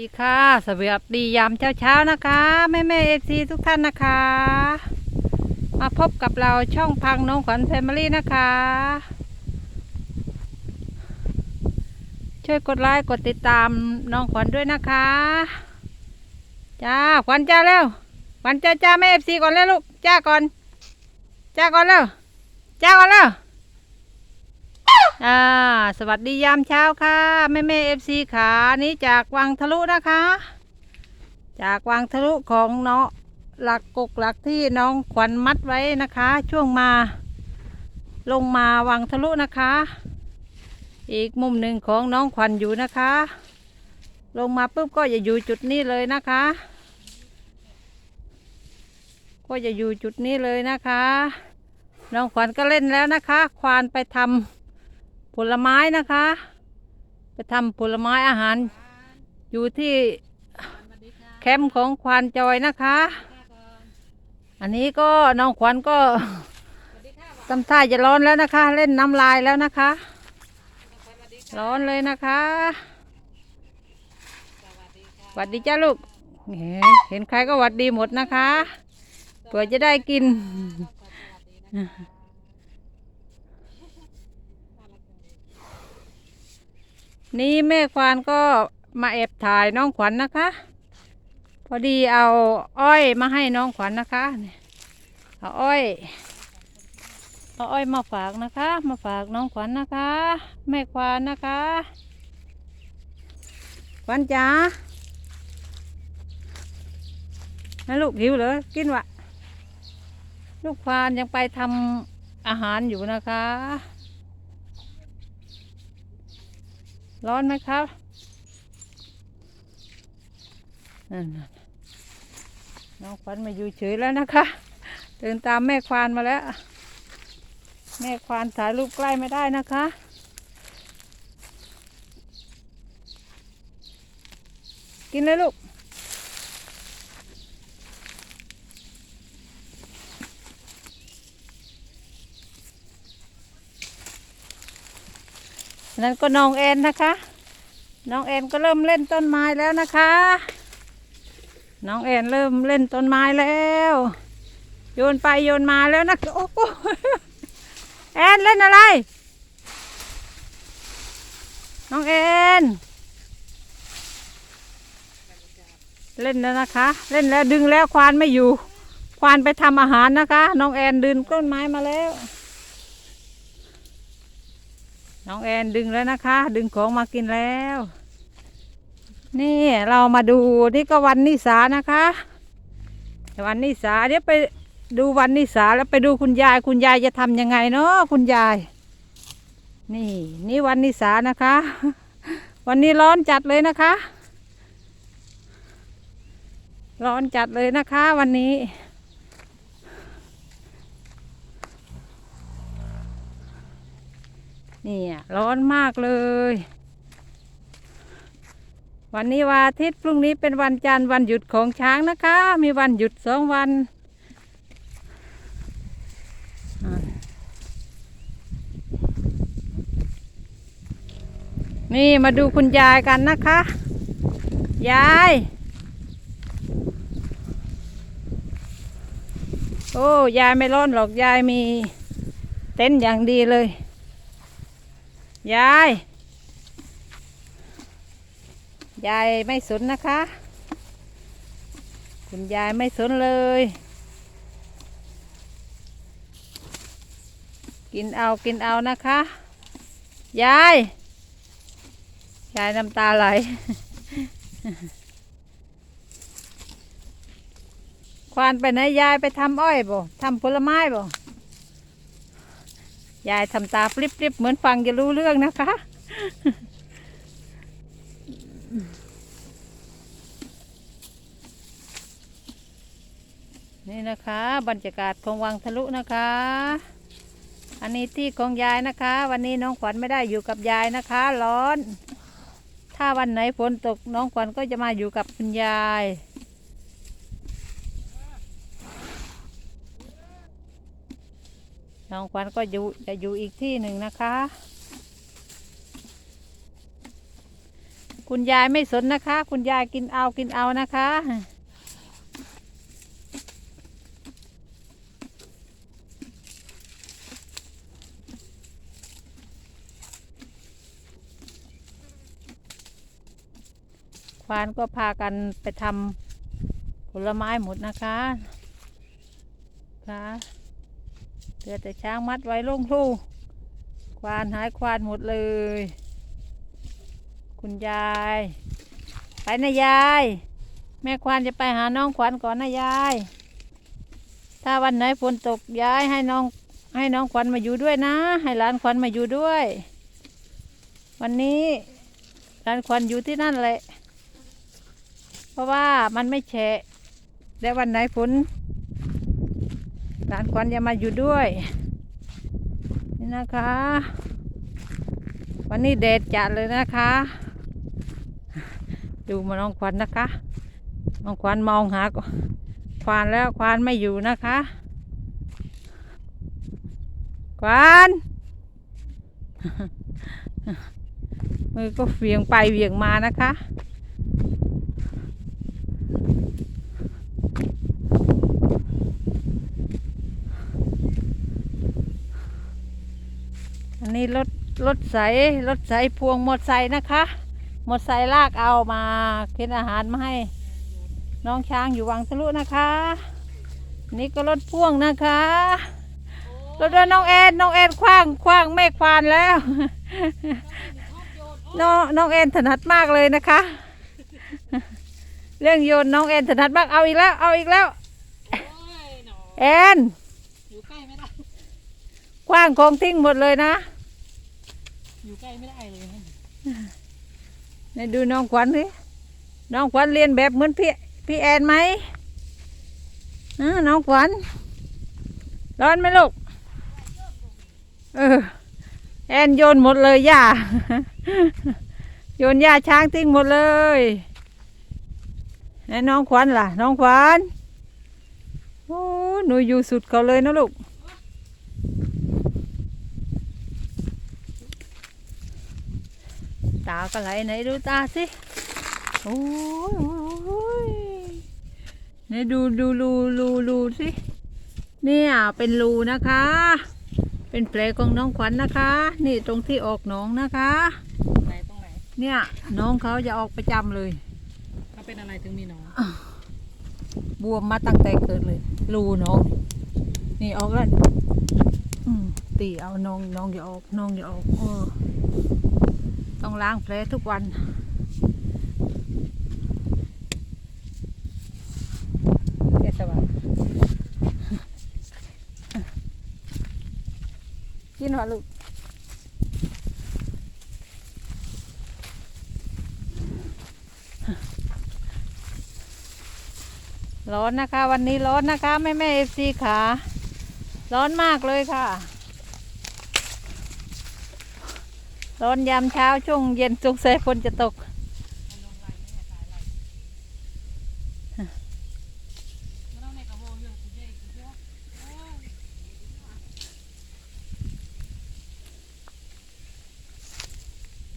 ดีค่ะสวัสดียามเช้าๆนะคะ แม่แม่เอซีทุกท่านนะคะ มาพบกับเราช่องพังน้องขวัญแฟมิลี่นะคะ ช่วยกดไลค์กดติดตามน้องขวัญด้วยนะคะจ้าขวัญจ้าเร็วขวัญจ้าจ้าแม่เอฟซีก่อนแล้วลูกจ้าก่อนจ้าก่อนเร็วจ้าก่อนเร็ว อ่าสวัสดียามเช้าค่ะแม่แม่เอฟซีขานี้จากวังทะลุนะคะ จากวังทะลุของเนาะหลักกกหลักที่น้องขวัญมัดไว้นะคะ ช่วงมา ลงมาวังทะลุนะคะ อีกมุมหนึ่งของน้องขวัญอยู่นะคะ ลงมาปุ๊บก็จะอยู่จุดนี้เลยนะคะ ก็จะอยู่จุดนี้เลยนะคะ น้องขวัญก็เล่นแล้วนะคะ ควานไปทำ ผลไม้นะคะ ไปทำผลไม้อาหาร อยู่ที่แคมป์ของควานจอยนะคะ อันนี้ก็น้องขวัญก็ทำท่าจะร้อนแล้วนะคะ เล่นน้ำลายแล้วนะคะ ร้อนเลยนะคะหวัดดีจ้าลูก เห็นเห็นใครก็หวัดดีหมดนะคะเผื่อจะได้กิน นี่แม่ควานก็มาแอบถ่ายน้องขวัญนะคะ พอดีเอาอ้อยมาให้น้องขวัญนะคะเนี่ยเอาอ้อยเอาอ้อยมาฝากนะคะ มาฝากน้องขวัญนะคะ แม่ควานนะคะ ขวัญจ๋านะลูกหิวเลยกินวะลูกควานยังไปทำอาหารอยู่นะคะ ร้อนไหมครับนั่นน่ะน้องขวัญมาอยู่เฉยแล้วนะคะเดินตามแม่ควานมาแล้ว แม่ควานถ่ายรูปใกล้ไม่ได้นะคะกินเลยลูก นั่นก็น้องแอนนะคะ น้องแอนก็เริ่มเล่นต้นไม้แล้วนะคะ น้องแอนเริ่มเล่นต้นไม้แล้ว โยนไปโยนมาแล้วนะโอ้โหแอนเล่นอะไร น้องแอนเล่นแล้วนะคะ เล่นแล้วดึงแล้วควานไม่อยู่ ควานไปทำอาหารนะคะ น้องแอนดึงต้นไม้มาแล้ว น้องแอนดึงแล้วนะคะ ดึงของมากินแล้ว นี่เรามาดูนี่ก็วันนิสานะคะวันนิสาเดี๋ยวไปดูวันนิสาแล้วไปดูคุณยายคุณยายจะทำยังไงเนาะคุณยาย นี่ นี่วันนิสานะคะ วันนี้ร้อนจัดเลยนะคะ ร้อนจัดเลยนะคะ วันนี้ นี่ร้อนมากเลย วันนี้วันอาทิตย์พรุ่งนี้เป็นวันจันทร์วันหยุดของช้างนะคะ มีวันหยุดสองวันนี่มาดูคุณยายกันนะคะ ยาย โอ้ ยายไม่ร้อนหรอก ยายมีเต็นท์อย่างดีเลย ยาย ยายไม่สนนะคะ คุณยายไม่สนเลย กินเอากินเอานะคะ ยาย ยายน้ำตาไหล ควานไปไหนยายไปทำอ้อยบ่ทำผลไม้บ่ ยายทำตาปริบๆเหมือนฟังจะรู้เรื่องนะคะ นี่นะคะ บรรยากาศของวังทะลุนะคะ อันนี้ที่ของยายนะคะ วันนี้น้องขวัญไม่ได้อยู่กับยายนะคะ ร้อน ถ้าวันไหนฝนตกน้องขวัญก็จะมาอยู่กับคุณยาย น้องขวัญก็อยู่จะอยู่อีกที่หนึ่งนะคะ คุณยายไม่สนนะคะ คุณยายกินเอากินเอานะคะควานก็พากันไปทำผลไม้หมดนะคะค่ะ เหลือแต่ช้างมัดไว้ลงทูควานหายควานหมดเลย คุณยาย ไปนะยาย แม่ควานจะไปหาน้องขวัญก่อนนะยาย ถ้าวันไหนฝนตกยายให้น้องให้น้องขวัญมาอยู่ด้วยนะ ให้หลานขวัญมาอยู่ด้วย วันนี้หลานขวัญอยู่ที่นั่นแหละ เพราะว่ามันไม่แฉะและวันไหนฝน หลานขวัญจะมาอยู่ด้วย นี่นะคะ วันนี้แดดจัดเลยนะคะ ดูมาน้องขวัญนะคะน้องขวัญมองหาควานแล้วควานไม่อยู่นะคะ ควานมือก็เวียงไปเวียงมานะคะ อันนี้รถรถใสรถใสพวงหมดใสนะคะหมดใสลากเอามาเข็นอาหารมาให้ น้องช้างอยู่วังทะลุนะคะ นี่ก็รถพ่วงนะคะรถด้วยน้องแอนน้องแอนคว้างคว้างแม่ควานแล้วน้องน้องแอนถนัดมากเลยนะคะ เรื่องโยนน้องแอนถนัดมากเอาอีกแล้ว เอาอีกแล้วโอ้ยหนอแอนอยู่ใกล้ไม่ได้คว้างของทิ้งหมดเลยนะ อยู่ใกล้ไม่ได้เลยนะไหนดูน้องขวัญสิน้องขวัญเรียนแบบเหมือนพี่พี่แอนไหมน้องขวัญร้อนไหมลูก เออ แอนโยนหมดเลยย่าโยนย่าช้างทิ้งหมดเลยไหนน้องขวัญล่ะ น้องขวัญ โอ้ หนูอยู่สุดเขาเลยนะลูก ตาก็ไหลไหนดูตาสิโอ้ยโอ้ยโอ้ยไหนดูดูรูรูรูสิเนี่ยเป็นรูนะคะ เป็นแผลของน้องขวัญนะคะ นี่ตรงที่ออกหนองนะคะไหนตรงไหนเนี่ยน้องเขาจะออกประจำเลยเขาเป็นอะไรถึงมีหนองบวมมาตั้งแต่เกิดเลยรูน้อง นี่ออกแล้วอืมตีเอาน้องน้องอย่าออกน้องอย่าออกเออ ต้องล้างแผลทุกวัน เทศบาลกินหัวลูกร้อนนะคะ วันนี้ร้อนนะคะ แม่แม่เอฟซีขาร้อนมากเลยค่ะ ร้อนยามเช้าช่วงเย็นสงสัยฝนจะตกนกกินวะลูกระโวงเยอะคุณเจ๊คุณเจ๊โอ้ย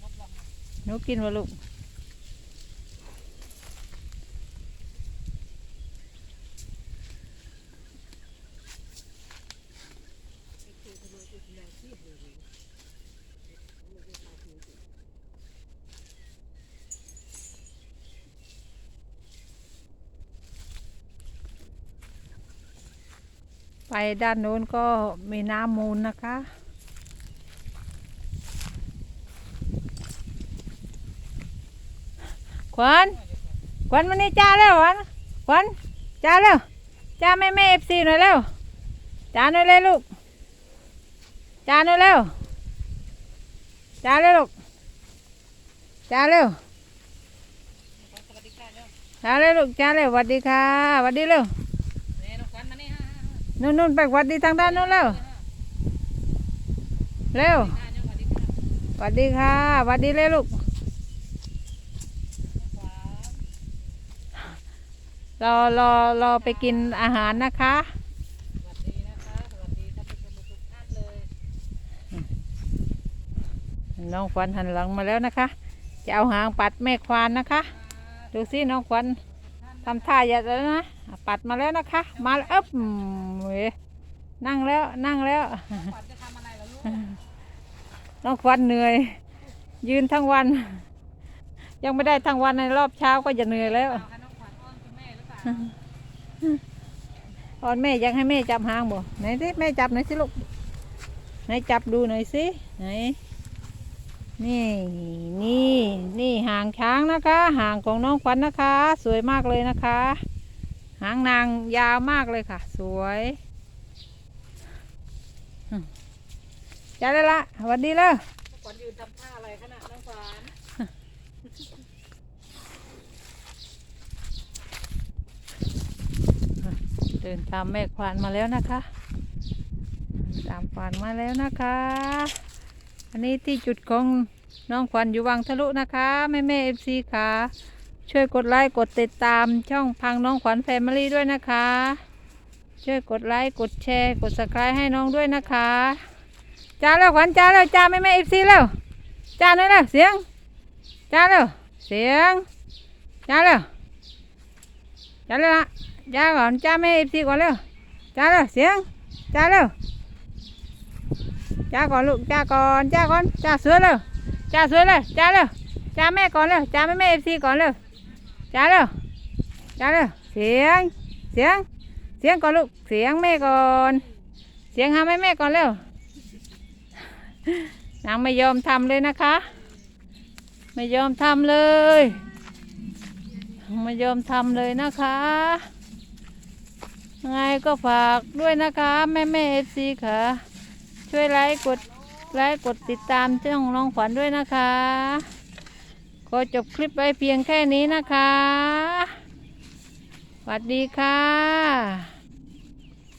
มดลงมา หนูกินวะลูก ไปด้านโน้นก็มีน้ำมูลนะคะ ขวัญ ขวัญมันนี่จ้าแล้วขวัญ ขวัญจ้าแล้วจ้าแม่แม่เอฟซีหน่อยเร็วจ้าหน่อยเลยลูกจ้าหน่อยเร็วจ้าเลยลูกจ้าเร็วสวัสดีค่ะเร็วจ้าเลยลูกจ้าเร็วสวัสดีค่ะสวัสดีเร็ว เนี่ยน้องควันมานี่ฮะ นู่นนู่นไปสวัสดีทางด้านนู้นเร็วเร็วสวัสดีค่ะสวัสดีเลยลูกรอรอรอไปกินอาหารนะคะน้องขวัญหันหลังมาแล้วนะคะ จะเอาหางปัดแม่ควานนะคะ ดูสิน้องขวัญทำท่าอย่าแล้วนะ ปัดมาแล้วนะคะ มาแล้วอึ๊บเว้ยนั่งแล้วนั่งแล้วขวัญจะทำอะไรล่ะลูกน้องขวัญเหนื่อย ยืนทั้งวัน ยังไม่ได้ทั้งวันในรอบเช้าก็จะเหนื่อยแล้วเอาให้น้องขวัญอ้อนคุณแม่หรือนแม่ยังให้แม่จับหางบ่ไหนสิแม่จับหน่อยสิลูกไหนจับดูหน่อยสิไหนนี่นี่นี่หางช้างนะคะหางของน้องขวัญนะคะ สวยมากเลยนะคะ หางนางยาวมากเลยค่ะ สวยอืมจ้าเลยละสวัสดีเลยน้องขวัญยืนทำท่าอะไรขนาดน้องขวัญเดินตามแม่ควานมาแล้วนะคะ ตามควานมาแล้วนะคะ อันนี้ที่จุดของน้องขวัญอยู่วังทะลุนะคะ แม่แม่เอฟซีค่ะ ช่วยกดไลค์กดติดตามช่องพังน้องขวัญแฟมิลี่ด้วยนะคะ ช่วยกดไลค์กดแชร์ กดส c คร b e ให้น้องด้วยนะคะจ้าแล้วขวัญจ้าแล้วจ้าแม่แม่เอฟซีแล้วจ้าหน่อยแล้วเสียงจ้าแล้วเสียงจ้าแล้วจ้าแล้วละจ้าก่อนจ้าแม่เอฟซีก่อนเร็วจ้าแล้วเสียงจ้าแล้วจ้าก่อนลูกจ้าก่อนจ้าก่อนจ้าสือเร็วจ้าสือเลยจ้าเร็วจ้าแม่ก่อนเร็วจ้าแม่แม่เอฟซีก่อนเร็ว จ้าเร็วจ้าเร็วเสียง เสียง เสียงก่อนลูก เสียงแม่ก่อน เสียงหาแม่แม่ก่อนเร็ว นางไม่ยอมทำเลยนะคะ ไม่ยอมทำเลยไม่ยอมทำเลยนะคะไงก็ฝากด้วยนะคะ แม่แม่เอฟซีค่ะ ช่วยไลค์กดไลค์กดติดตามช่องน้องขวัญด้วยนะคะ ก็จบคลิปไว้เพียงแค่นี้นะคะ สวัสดีค่ะ